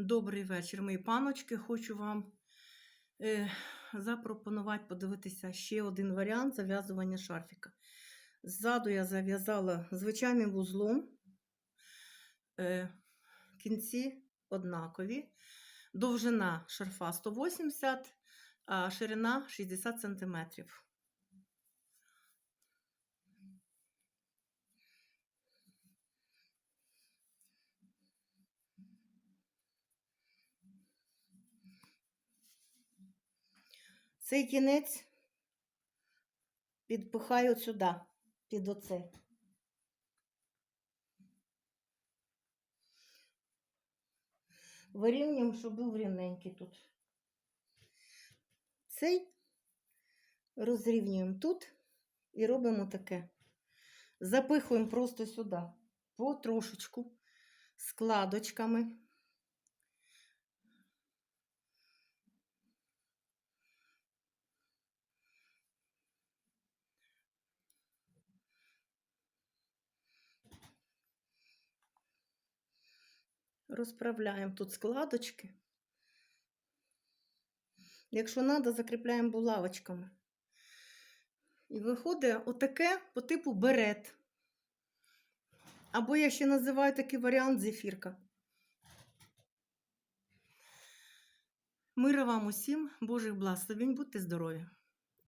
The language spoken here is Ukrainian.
Добрий вечір, мої паночки. Хочу вам е, запропонувати подивитися ще один варіант зав'язування шарфіка. Ззаду я зав'язала звичайним вузлом, е, кінці однакові, довжина шарфа 180, а ширина 60 см. Цей кінець підпихаю сюди, під оце. Вирівнюємо, щоб був рівненький тут. Цей розрівнюємо тут і робимо таке. Запихуємо просто сюди, потрошечку, складочками. Розправляємо тут складочки. Якщо треба, закріпляємо булавочками. І виходить отаке по типу берет. Або я ще називаю такий варіант зефірка. Мира вам усім, Божих благословень, будьте здорові!